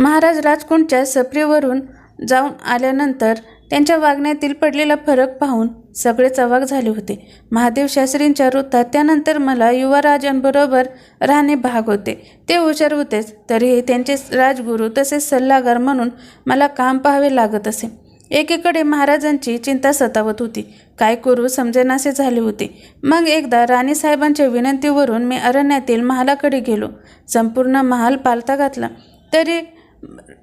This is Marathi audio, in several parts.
महाराज राजकुंडच्या सफरीवरून जाऊन आल्यानंतर त्यांच्या वागण्यातील पडलेला फरक पाहून सगळेच अवाक झाले होते. महादेव शास्त्रींच्या वृत्तात त्यानंतर मला युवराजांबरोबर राहणे भाग होते. ते हुशार होतेच तरीही त्यांचे राजगुरू तसेच सल्लागार म्हणून मला काम पाहावे लागत असे. एकीकडे महाराजांची चिंता सतावत होती. काय करू समजेनासे झाले होते. मग एकदा राणीसाहेबांच्या विनंतीवरून मी अरण्यातील महालाकडे गेलो. संपूर्ण महाल पालथा घातला. तरी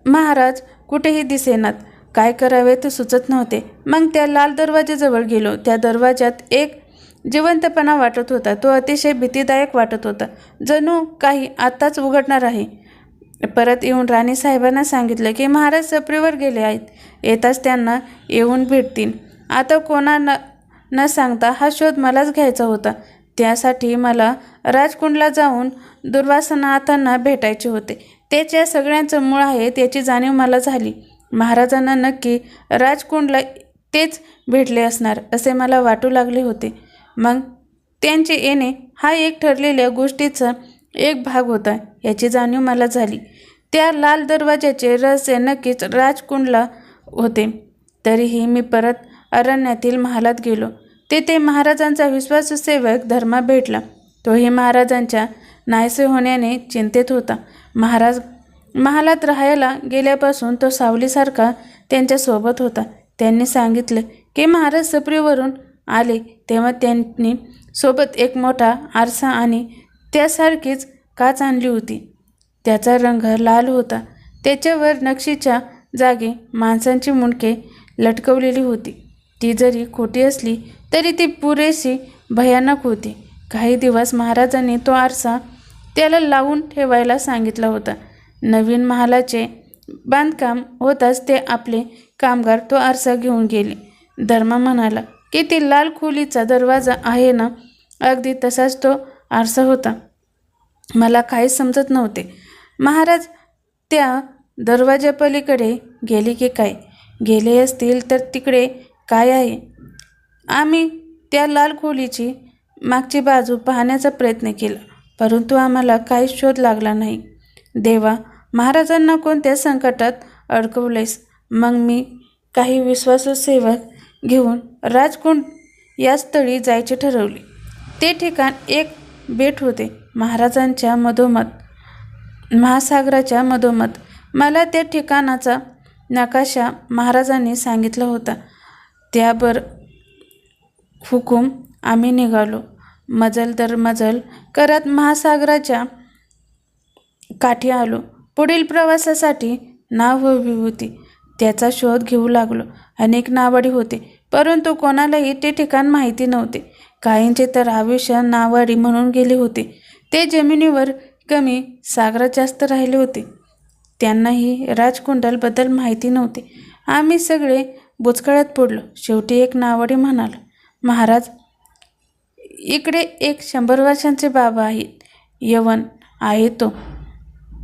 महाराज कुठेही दिसेनात. काय करावे ते सुचत नव्हते. मग त्या लाल दरवाजाजवळ गेलो. त्या दरवाजात एक जिवंतपणा वाटत होता. तो अतिशय भीतीदायक वाटत होता. जणू काही आत्ताच उघडणार आहे. परत येऊन राणी साहेबांना सांगितलं की महाराज सप्रीवर गेले आहेत. येताच त्यांना येऊन भेटतील. आता कोणाला न सांगता हा शोध मलाच घ्यायचा होता. त्यासाठी मला राजकुंडला जाऊन दुर्वासनाथांना भेटायचे होते. तेच या सगळ्यांचं मूळ आहे त्याची जाणीव मला झाली. महाराजांना नक्की राजकुंडला तेच भेटले असणार असे मला वाटू लागले होते. मग त्यांचे येणे हा एक ठरलेल्या गोष्टीचा एक भाग होता याची जाणीव मला झाली. त्या लाल दरवाजाचे रहस्य नक्कीच राजकुंडला होते. तरीही मी परत अरण्यातील महालात गेलो. तेथे महाराजांचा विश्वासू सेवक धर्मा भेटला. तोही महाराजांच्या नाहीसे होण्याने चिंतेत होता. महाराज महालात राहायला गेल्यापासून तो सावलीसारखा त्यांच्यासोबत होता. त्यांनी सांगितले की महाराज सप्रीवरून आले तेव्हा त्यांनी सोबत एक मोठा आरसा आणि त्यासारखीच काच आणली होती. त्याचा रंग लाल होता. त्याच्यावर नक्षीच्या जागी माणसांची मुंडके लटकवलेली होती. ती जरी खोटी असली तरी ती पुरेशी भयानक होती. काही दिवस महाराजांनी तो आरसा त्याला लावून ठेवायला सांगितलं होता. नवीन महालाचे बांधकाम होताच ते आपले कामगार तो आरसा घेऊन गेले. धर्मा म्हणाला की ती लाल खोलीचा दरवाजा आहे ना? अगदी तसाच तो आरसा होता. मला काहीच समजत नव्हते. महाराज त्या दरवाजापलीकडे गेले की काय? गेले असतील तर तिकडे काय आहे? आम्ही त्या लाल खोलीची मागची बाजू पाहण्याचा प्रयत्न केला. परंतु आम्हाला काहीच शोध लागला नाही. देवा महाराजांना कोणत्या संकटात अडकवलेस? मग मी काही विश्वासू सेवक घेऊन राजकुंड या स्थळी जायचे ठरवले. ते ठिकाण एक बेट होते. महाराजांच्या मधोमध महासागराच्या मधोमध. मला त्या ठिकाणाचा नकाशा महाराजांनी सांगितला होता. त्यावर हुकूम आम्ही निघालो. मजल दर मजल करत महासागराच्या काठी आलो. पुढील प्रवासासाठी नाव हवी होती. त्याचा शोध घेऊ लागलो. अनेक नावाडी होते परंतु कोणालाही ते ठिकाण माहिती नव्हते. काहींचे तर आयुष्य नावाडी म्हणून गेले होते. ते जमिनीवर कमी सागरात जास्त राहिले होते. त्यांनाही राजकुंडलबद्दल माहिती नव्हते. आम्ही सगळे बुचकळ्यात पडलो. शेवटी एक नावाडी म्हणाल महाराज इकडे एक शंभर वर्षांचे बाबा आहेत. यवन आहे तो.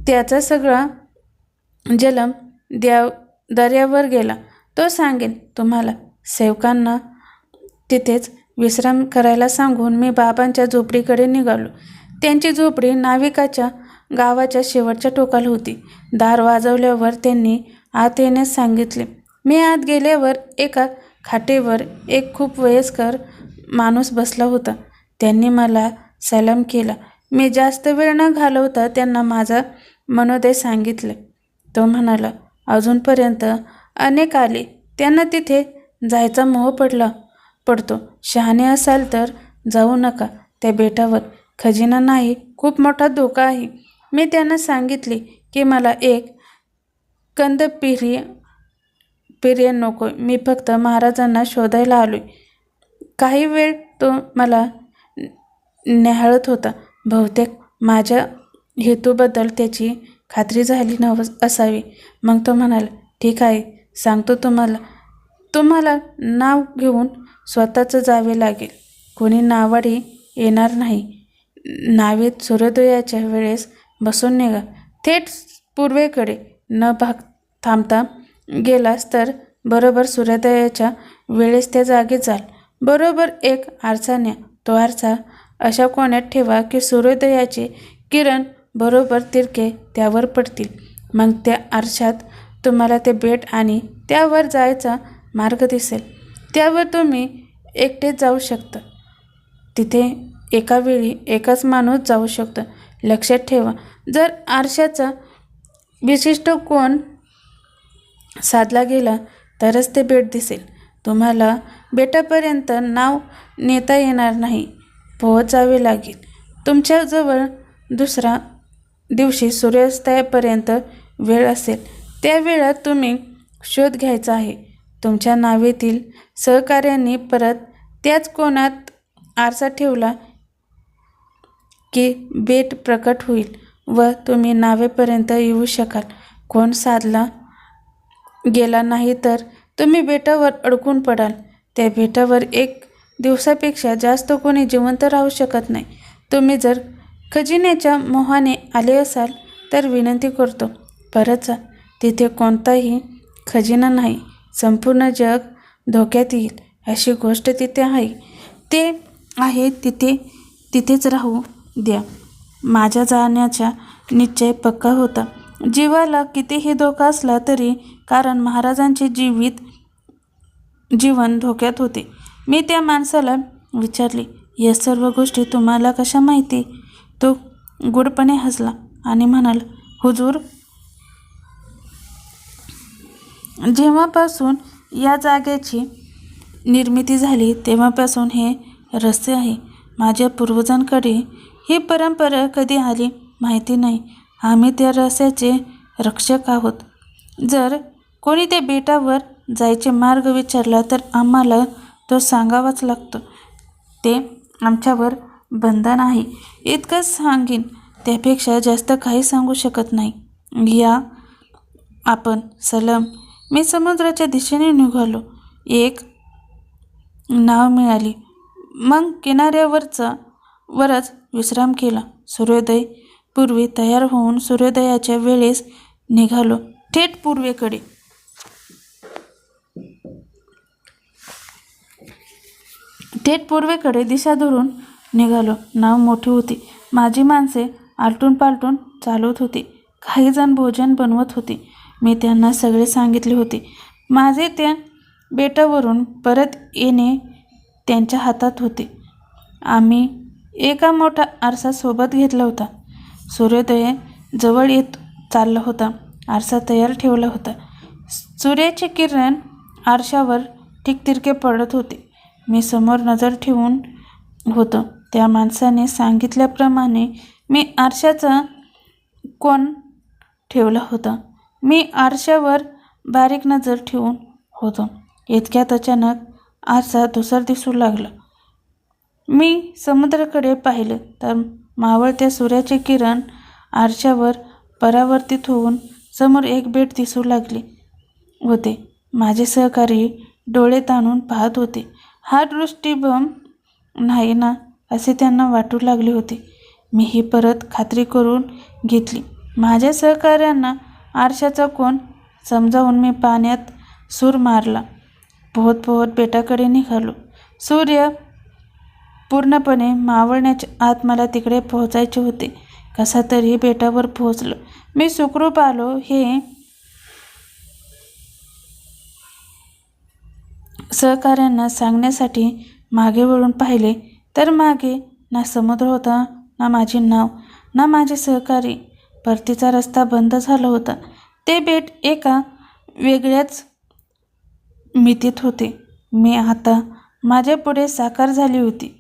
त्याचा सगळा जलम द्या दर्यावर गेला. तो सांगेल तुम्हाला सेवकांना तिथेच विश्राम करायला सांगून मी बाबांच्या झोपडीकडे निघालो. त्यांची झोपडी नाविकाच्या गावाच्या शेवटच्या टोकाला होती. दार वाजवल्यावर त्यांनी आत येण्यास सांगितले. मी आत गेल्यावर एका खाटेवर एक खूप वयस्कर माणूस बसला होता. त्यांनी मला सलाम केला. मी जास्त वेळ न घालवता त्यांना माझा मनोदय सांगितले. तो म्हणाला अजूनपर्यंत अनेक आले. त्यांना तिथे जायचा मोह पडला पडतो. शहाणे असाल तर जाऊ नका त्या बेटावर. खजिना नाही खूप मोठा धोका आहे. मी त्यांना सांगितले की मला एक कंद पिर्य पिर्य नको. मी फक्त महाराजांना शोधायला आलोय. काही वेळ तो मला न्याहाळत होता. बहुतेक माझ्या हेतूबद्दल त्याची खात्री झाली नव असावी. मग तो म्हणाला ठीक आहे सांगतो तुम्हाला. तुम्हाला नाव घेऊन स्वतःचं जावे लागेल. कोणी नावाडी येणार नाही. नावेत सूर्योदयाच्या वेळेस बसून निघा. थेट पूर्वेकडे न भाग थांबता गेलास तर बरोबर सूर्योदयाच्या वेळेस त्या जागी जाल बरोबर एक आरसा न्या. तो आरसा अशा कोण्यात ठेवा की सूर्योदयाचे किरण बरोबर तिरके त्यावर पडतील. मग त्या आरशात तुम्हाला ते बेट आणि त्यावर जायचा मार्ग दिसेल. त्यावर तुम्ही एकटे जाऊ शकता. तिथे एका वेळी एकच माणूस जाऊ शकतो. लक्षात ठेवा जर आरशाचा विशिष्ट कोण साधला गेला तरच ते बेट दिसेल. तुम्हाला बेटापर्यंत नाव नेता येणार नाही पोहोचावे लागेल. तुमच्याजवळ दुसरा दिवशी सूर्यास्तापर्यंत वेळ असेल त्या वेळात तुम्ही शोध घ्यायचा आहे. तुमच्या नावेतील सहकार्यांनी परत त्याच कोणात आरसा ठेवला की बेट प्रकट होईल व तुम्ही नावेपर्यंत येऊ शकाल. कोण साधला गेला नाही तर तुम्ही बेटावर अडकून पडाल. त्या बेटावर एक दिवसापेक्षा जास्त कोणी जिवंत राहू शकत नाही. तुम्ही जर खजिन्याच्या मोहाने आले असाल तर विनंती करतो परत जा. तिथे कोणताही खजिना नाही. संपूर्ण जग धोक्यात येईल. अशी गोष्ट तिथे आहे. ते आहे तिथे तिथेच राहू द्या. माझ्या जाण्याचा निश्चय पक्का होता. जीवाला कितीही धोका असला तरी कारण महाराजांचे जीवित जीवन धोक्यात होते. मी त्या माणसाला विचारले या सर्व गोष्टी तुम्हाला कशा माहिती? तो गुडपणे हसला आणि म्हणाला हुजूर जेव्हापासून या जागेची निर्मिती झाली तेव्हापासून हे रस्ते आहे. माझ्या पूर्वजांकडे ही परंपरा कधी आली माहिती नाही. आम्ही त्या रहस्याचे रक्षक आहोत. जर कोणी त्या बेटावर जायचे मार्ग विचारला तर आम्हाला तो सांगावाच लागतो. ते आमच्यावर बंधन आहे. इतकंच सांगेन त्यापेक्षा जास्त काही सांगू शकत नाही. या आपण सलम मी समुद्राच्या दिशेने निघालो. एक नाव मिळाली. मग किनाऱ्यावरचा वरच विश्राम केला. सूर्योदय पूर्वी तयार होऊन सूर्योदयाच्या वेळेस निघालो. थेट पूर्वेकडे. थेट पूर्वेकडे दिशा धरून निघालो. नाव मोठी होती. माझी माणसे आलटून पालटून चालवत होती. काही जण भोजन बनवत होते. मी त्यांना सगळे सांगितले होते. माझे त्या बेटावरून परत येणे त्यांच्या हातात होते. आम्ही एका मोठा आरसा सोबत घेतला होता. सूर्योदय जवळ येत चालला होता. आरसा तयार ठेवला होता. सूर्याचे किरण आरशावर ठिकतिरके पडत होते. मी समोर नजर ठेवून होतो. त्या माणसाने सांगितल्याप्रमाणे मी आरशाचा कोण ठेवला होता. मी आरशावर बारीक नजर ठेवून होतो. इतक्यात अचानक आरसा धुसर दिसू लागला. मी समुद्राकडे पाहिलं तर मावळत्या सूर्याचे किरण आरशावर परावर्तित होऊन समोर एक बेट दिसू लागले होते. माझे सहकारी डोळे ताणून पाहत होते. हा दृष्टीभम नाही ना असे त्यांना वाटू लागले होते. मी ही परत खात्री करून घेतली. माझ्या सहकाऱ्यांना आरशाचा कोण समजावून मी पाण्यात सूर मारला. पोहत पोहत बेटाकडे निघालो. सूर्य पूर्णपणे मावळण्याच्या आत मला तिकडे पोहोचायचे होते. कसा तरी बेटावर पोहोचलो. मी सुखरूप आलो. हे सहकाऱ्यांना सांगण्यासाठी मागे वळून पाहिले तर मागे ना समुद्र होता ना माझे नाव ना माझे सहकारी. परतीचा रस्ता बंद झाला होता. ते बेट एका वेगळ्याच मितीत होते. मी आता माझ्या पुढे साकार झाली होती.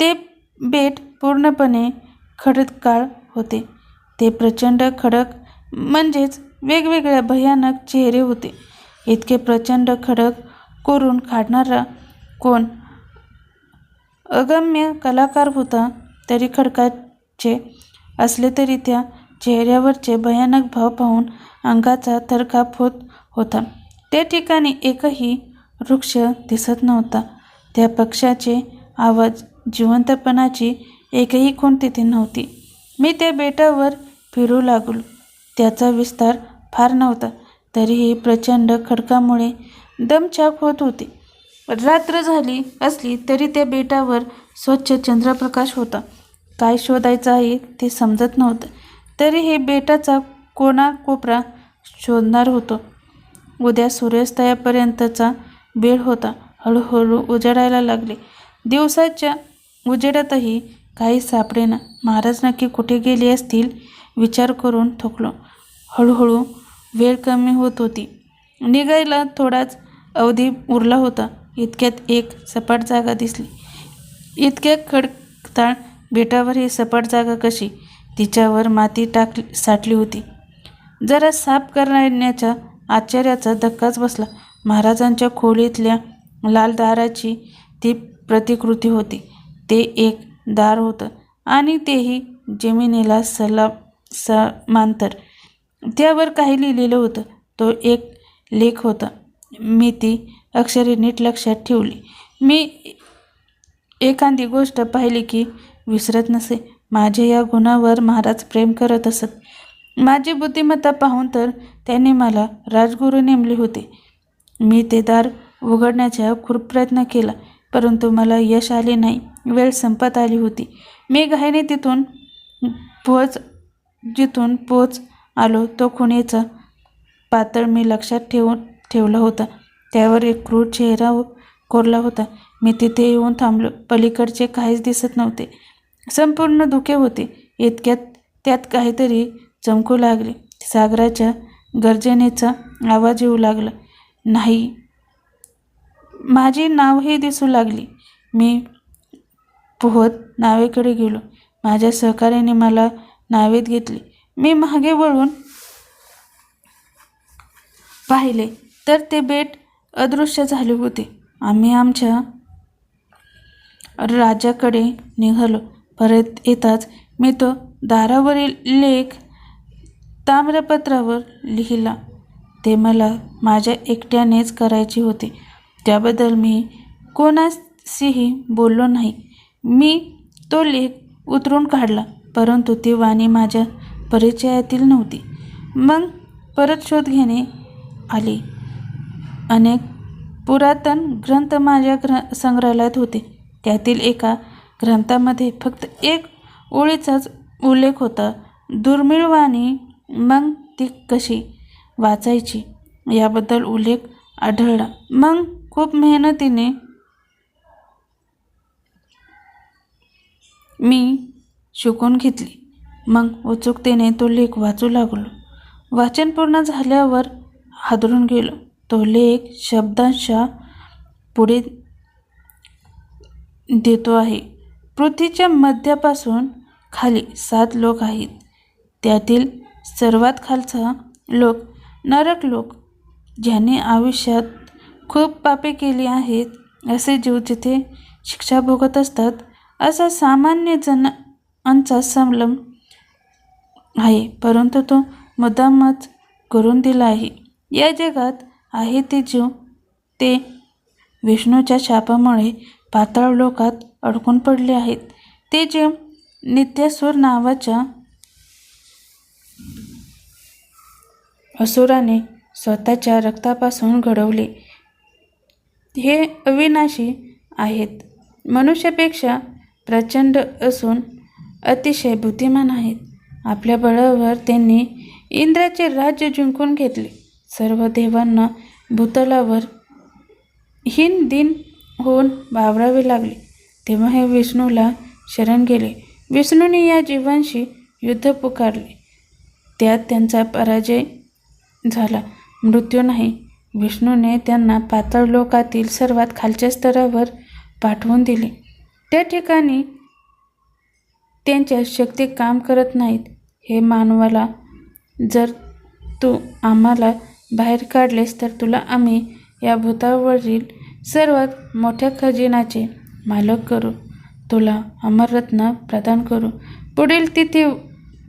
ते बेट पूर्णपणे खडकाळ होते. ते प्रचंड खडक म्हणजेच वेगवेगळ्या भयानक चेहरे होते. इतके प्रचंड खडक कोरून काढणारा कोण अगम्य कलाकार होता तरी खडकाचे असले तरी त्या चेहऱ्यावरचे भयानक भाव पाहून अंगाचा थरकाप होत होता. त्या ठिकाणी एकही वृक्ष दिसत नव्हता. त्या पक्षाचे आवाज जिवंतपणाची एकही खूण तिथे नव्हती. मी त्या बेटावर फिरू लागलो. त्याचा विस्तार फार नव्हता तरीही प्रचंड खडकामुळे दमछाक होत होती. रात्र झाली असली तरी त्या बेटावर स्वच्छ चंद्रप्रकाश होता. काय शोधायचं आहे ते समजत नव्हतं तरी हे बेटाचा कोणा कोपरा शोधणार होतो. उद्या सूर्यास्तायापर्यंतचा वेळ होता. हळूहळू उजाडायला लागले. दिवसाच्या उजेडातही काही सापडेना. महाराज नक्की कुठे गेले असतील? विचार करून थकलो. हळूहळू वेळ कमी होत होती. निघायला थोडाच अवधी उरला होता. इतक्यात एक सपाट जागा दिसली. इतक्या खडताळ बेटावर ही सपाट जागा कशी? तिच्यावर माती टाकली साठली होती. जरा साफ करण्याच्या आश्चर्याचा धक्काच बसला. महाराजांच्या खोलीतल्या लाल दाराची ती प्रतिकृती होती. ते एक दार होतं. आणि तेही जमिनीला सला समांतर. त्यावर काही लिहिलेलं होतं. तो एक लेख होता. मी ती अक्षरे नीट लक्षात ठेवली. मी एखादी गोष्ट पाहिली की विसरत नसे. माझ्या या गुणावर महाराज प्रेम करत असत. माझी बुद्धिमत्ता पाहून तर त्यांनी मला राजगुरू नेमले होते. मी ते दार उघडण्याचा खूप प्रयत्न केला. परंतु मला यश आले नाही. वेळ संपत आली होती. मी घाईने तिथून पोच जिथून पोच आलो तो खुणेचा पातळ मी लक्षात ठेवून ठेवला होता. त्यावर एक क्रूर चेहरा कोरला होता. मी तिथे येऊन थांबलो. पलीकडचे काहीच दिसत नव्हते. संपूर्ण धुके होते. इतक्यात त्यात काहीतरी चमकू लागले. सागराच्या गर्जनेचा आवाज येऊ लागला. नाही माझी नावही दिसू लागली. मी पोहत नावेकडे गेलो. माझ्या सहकार्याने मला नावेत घेतली. मी मागे वळून पाहिले तर ते बेट अदृश्य झाले होते. आम्ही आमच्या राजाकडे निघालो. परत येताच मी तो दारावरील लेख ताम्रपत्रावर लिहिला. ते मला माझ्या एकट्यानेच करायचे होते. त्याबद्दल मी कोणाशीही बोललो नाही. मी तो लेख उतरून काढला परंतु ती वाणी माझ्या परिचयातील नव्हती. मग परत शोध घेणे आले. अनेक पुरातन ग्रंथ माझ्या ग्र संग्रहालयात होते. त्यातील एका ग्रंथामध्ये फक्त एक ओळीचाच उल्लेख होता. दुर्मिळ वाणी मग ती कशी वाचायची? याबद्दल उल्लेख आढळला. मग खूप मेहनतीने मी शिकून घेतली. मग उत्सुकतेने तो लेख वाचू लागलो. वाचन पूर्ण झाल्यावर हादरून गेलो. तो लेख शब्दांशा पुढे देतो आहे. पृथ्वीच्या मध्यापासून खाली सात लोक आहेत. त्यातील सर्वात खालचा लोक नरक लोक ज्याने आयुष्यात खूप पापे केली आहेत असे जीव जिथे शिक्षा भोगत असतात असा सामान्य जनांचा संलम आहे. परंतु तो मुद्दामच करून दिला आहे. या जगात आहे ते जीव ते विष्णूच्या शापामुळे पाताळ लोकात अडकून पडले आहेत. ते जीव नित्यासूर नावाच्या असुराने स्वतःच्या रक्तापासून घडवले हे अविनाशी आहेत. मनुष्यापेक्षा प्रचंड असून अतिशय बुद्धिमान आहेत. आपल्या बळावर त्यांनी इंद्राचे राज्य जिंकून घेतले. सर्व देवांना भूतलावर हीन दिन होऊन बावरावे लागले. तेव्हा हे विष्णूला शरण गेले. विष्णूने या जीवांशी युद्ध पुकारले. त्यात त्यांचा पराजय झाला. मृत्यू नाही. विष्णूने त्यांना पातळ लोकातील सर्वात खालच्या स्तरावर पाठवून दिले. त्या ठिकाणी त्यांच्या शक्ती काम करत नाहीत. हे मानवाला जर तू आम्हाला बाहेर काढलेस तर तुला आम्ही या भूतावरील सर्वात मोठ्या खजिनाचे मालक करू. तुला अमररत्न प्रदान करू. पुढील तिथी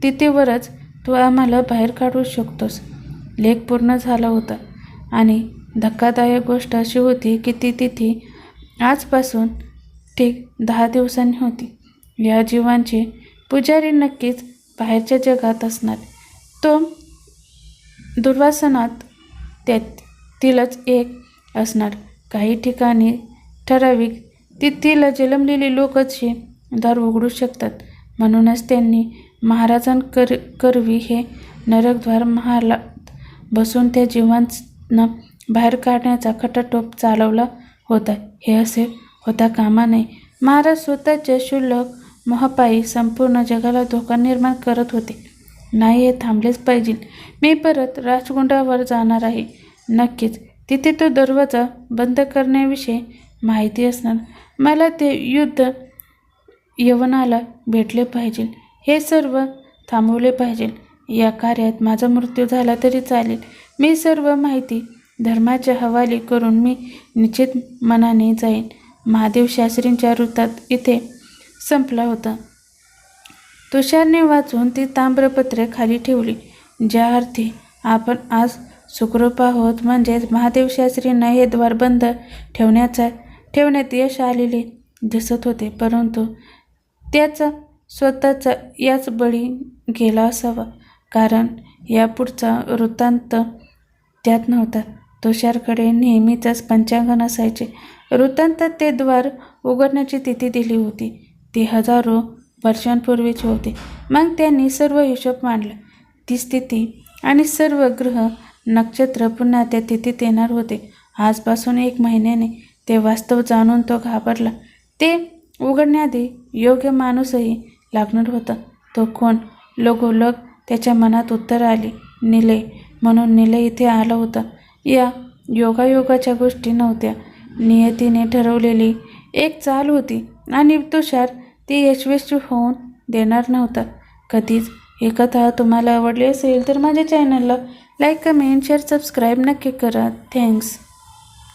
तिथीवरच तू आम्हाला बाहेर काढू शकतोस. लेख पूर्ण झाला होता. आणि धक्कादायक गोष्ट अशी होती की ती तिथी आजपासून ठीक दहा दिवसांनी होती. या जीवांचे पुजारी नक्कीच बाहेरच्या जगात असणार. तो दुर्वासनात त्यातीलच एक असणार. काही ठिकाणी ठराविक तिथीला जलमलेली लोकच हे दार उघडू शकतात. म्हणूनच त्यांनी महाराजांकर करवी हे नरकद्वार महालात बसून त्या न बाहेर काढण्याचा खटाटोप चालवला होता. हे असे होता कामा नये. महाराज स्वतःचे क्षुल्लक मोहपायी संपूर्ण जगाला धोका निर्माण करत होते. नाही हे थांबलेच पाहिजे. मी परत राजगुंडावर जाणार आहे. नक्कीच तिथे तो दरवाजा बंद करण्याविषयी माहिती असणार. मला ते युद्ध यवनाला भेटले पाहिजे. हे सर्व थांबवले पाहिजे. या कार्यात माझा मृत्यू झाला तरी चालेल. मी सर्व माहिती धर्माच्या हवाली करून मी निश्चित मनाने जाईन. महादेव शास्त्रींच्या वृत्तात इथे संपला होता. तुषारने वाचून ती ताम्रपत्रे खाली ठेवली ज्या अर्थी आपण आज सुखरूप आहोत. म्हणजेच महादेव शास्त्रींना हे द्वार बंद ठेवण्याचा ठेवण्यात यश आलेले दिसत होते परंतु त्याचा स्वतःचा याच बळी गेला असावा. कारण यापुढचा वृत्तांत त्यात नव्हता. तुषारकडे नेहमीचंच पंचांगण असायचे. वृत्तांतात ते द्वार उघडण्याची तिथी दिली होती. ती हजारो वर्षांपूर्वीची होती. मग त्यांनी सर्व हिशोब मांडला. ती स्थिती आणि सर्व ग्रह नक्षत्र पुन्हा त्या तिथीत येणार होते. आजपासून एक महिन्याने ते वास्तव जाणून तो घाबरला. ते उघडण्याआधी योग्य माणूसही लागणार होता. तो कोण? लगोलग त्याच्या मनात उत्तर आले. निले म्हणून निलय इथे आला होता. या योगायोगाच्या गोष्टी नव्हत्या. नियतीने ठरवलेली एक चाल होती आणि तुषार ती यशस्वी होऊन देणार नव्हता. कधीच ही कथा तुम्हाला आवडली असेल तर माझ्या चॅनलला लाईक कमेंट शेअर सबस्क्राईब नक्की करा. थँक्स